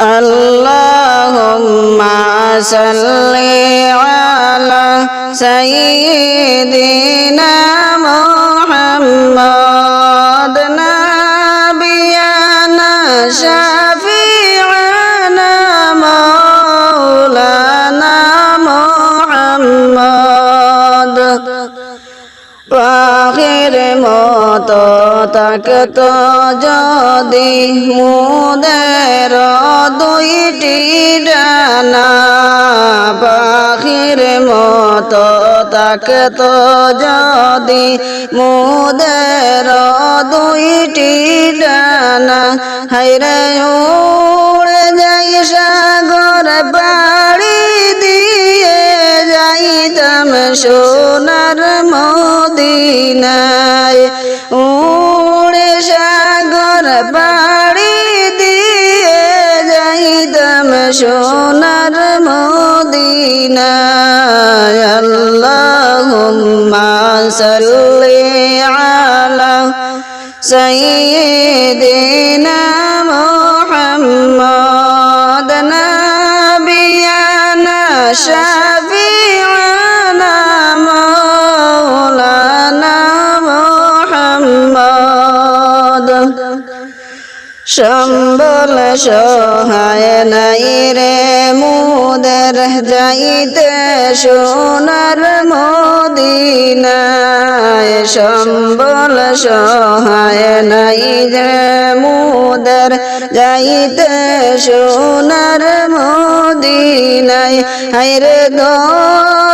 اللهم صل على سيدنا محمد نبينا شفيعنا مولانا محمد وآخر مولانا মতো থাকতো যদি মুদের দুইটি ডানা, পাখির মতো থাকতো যদি মুদের দুইটি ডানা হাইরে উড়ে যাই সাগর বাড়ি দিয়ে চাইতাম সোনার মদিনায়। উড়ে সাগর বাড়ি দিয়ে যাইতাম সোনার মদিনায়। আল্লাহুম্মা সাল্লি আলা সাইয়্যিদিনা মুহাম্মদ নাবিয়ানা সম্বল সহায় নাই রে মুদের যাইতে সোনার মদিনায়। সম্বল সহায় নাই রে মুদের যাইতে সোনার মদিনায়। হাইরে দয়া করে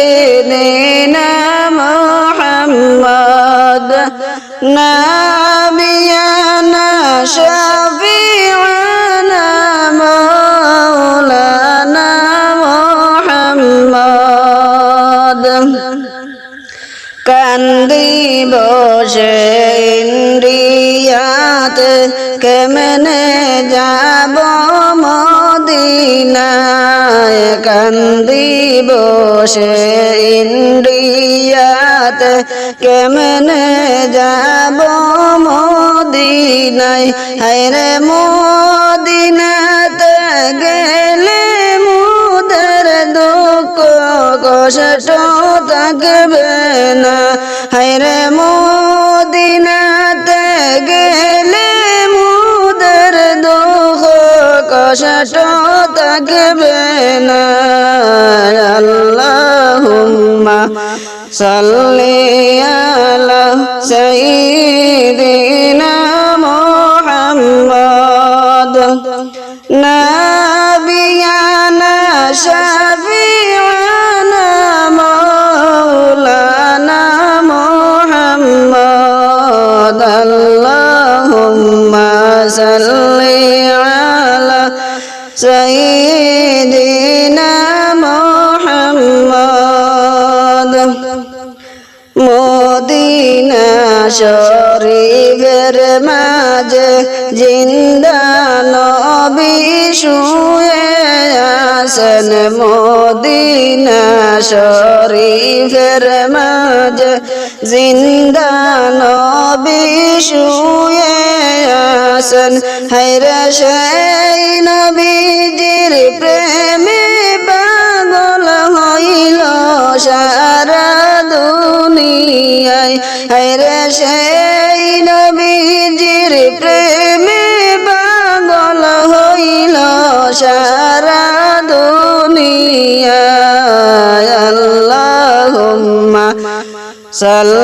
কান্দি বসে ইন্ডিয়াতে কেমনে যাব মদিনায়? কান্দি বসে ইন্ডিয়াতে কেমনে যাব মদিনায়? হায়রে মদিনাতে গেলে মুদের দুঃখ কষ্ট না হায়রে মদিনাতে গেলে মুদের দুঃখ কষ্ট থাকবে না। আল্লাহুম্মা সাল্লি আলা সাইয়্যিদিনা মুহাম্মদ। নাবিয়ানা শরীফের মাঝে জিন্দা নবী শুয়ে আছেন মদিনা শরীফের মাঝে জিন্দা নবী শুয়ে আছেন। হায়রা সেই নবীজির প্রেমে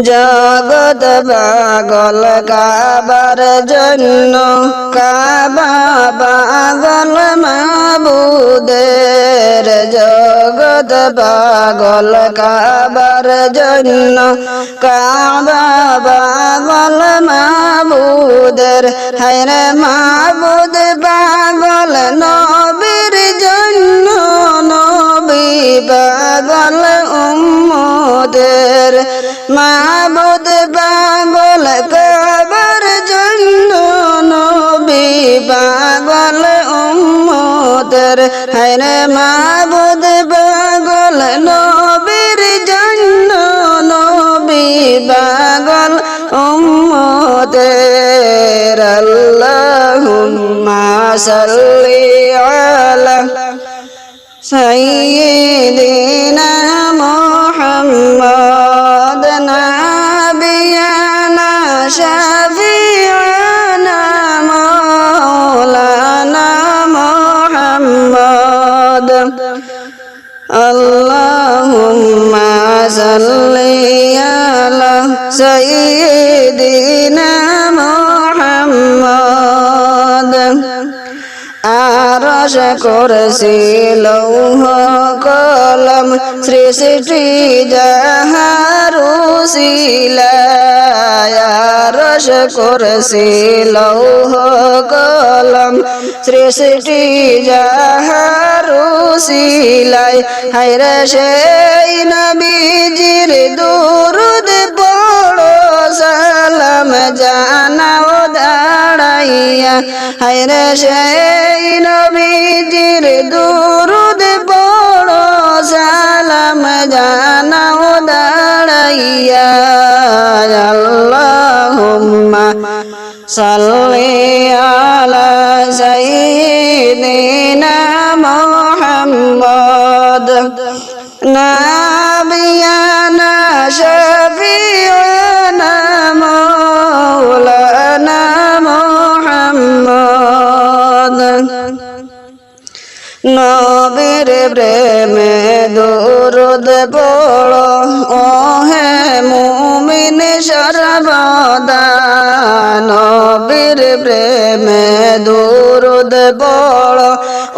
জগত পাগল কাবার জন্য কাবা পাগল মাবুদের জগত পাগল কাবার জন্য কাবা পাগল মাবুদের হায়রে মাবুদ পাগল নবীর জন্য নবী পাগল উম্মদের মাবুদ পাগল উম্মতের হরে মাবুদ, পাগল নবীর জন্য নবী পাগল উম্মতের। আল্লাহুম্মা সাল্লি আলা সাইয়্যিদিনা মুহাম্মদ। صل على سيدنا محمد আরশ করছি লৌহ কলম সৃষ্টি যাহারুশিলায়ারশ করছি লৌহ কলম। সৃষ্টি যাহারুশিলাই হায়রে সেই নবীজির দুরুদ পড়ো, সালাম জানাও দাঁড়াইয়া। হায়রে সেই নবীজির দুরুদ পড়ো, সালাম জানাও দাঁড়াইয়া আল্লাহুম্মা সাল্লি আলা সাইয়্যিদিনা মুহাম্মদ নাবিয়ানা শফিউনা মাওলানা মুহাম্মদ নবীর প্রেমে দুরুদ পড়ো মুমিন সর্বদা নবীর প্রেমে দুরুদ বড়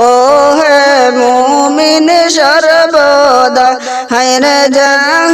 ও হে মুমিন সর্বদা হায়রে যাহার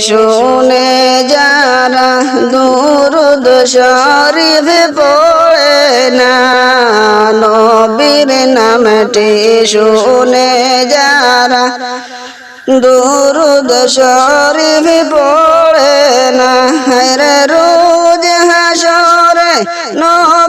শুনে যারা দুরুদ শরীফ পড়ে না, নবীর নামটি শুনে যারা দুরুদ শরীফ পড়ে না রোজ হাসরে নবীর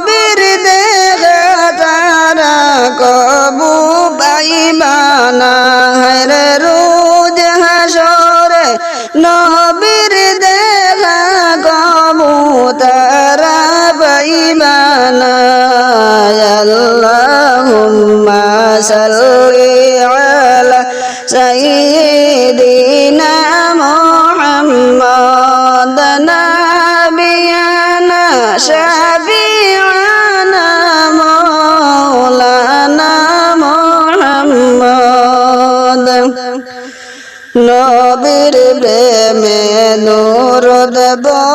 আল্লাহুম্মা সাল্লি আলা سيدنا محمد نبينا شفيعنا مولانا محمد নবীর প্রেমে নুরদ বড়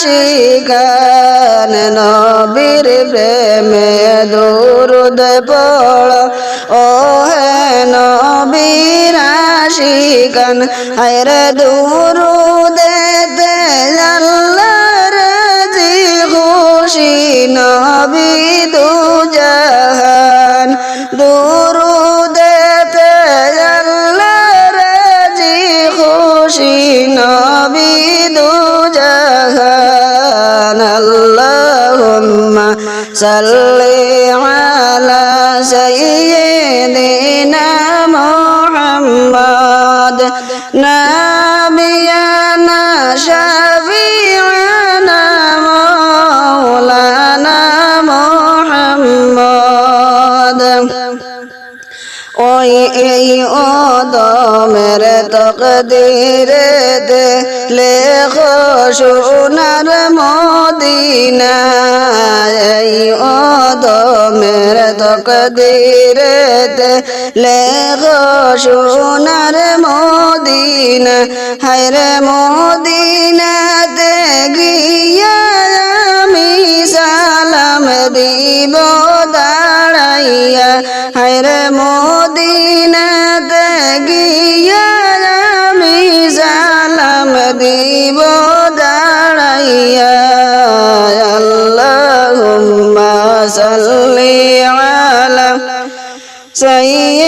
আশিকান নবীর প্রেমে দুরুদ পড়। ও হে নবীর আশিকান, হায়রে দুরুদে তেজাল্লার জি খুশি নবী দু আল্লাহ সাল্লি আলা সাইয়্যিদিনা মুহাম্মদ নাবিয়ানা শাফি'ানা মাওলানা মুহাম্মদ ওই এই ওদমের তকদিরে দে লেখো সোনার মদিনা এই ওদমের তকদিরে দে লেখো সোনার মদিনা হায়রে মদিনাতে গিয়া আমি সালাম দিব দাঁড়াইয়া। হায়রে মদিনাতে গিয়া আমি সালাম দিব দাঁড়াইয়া। আল্লাহুম্মা সাল্লি আলা সাইয়্যিদিনা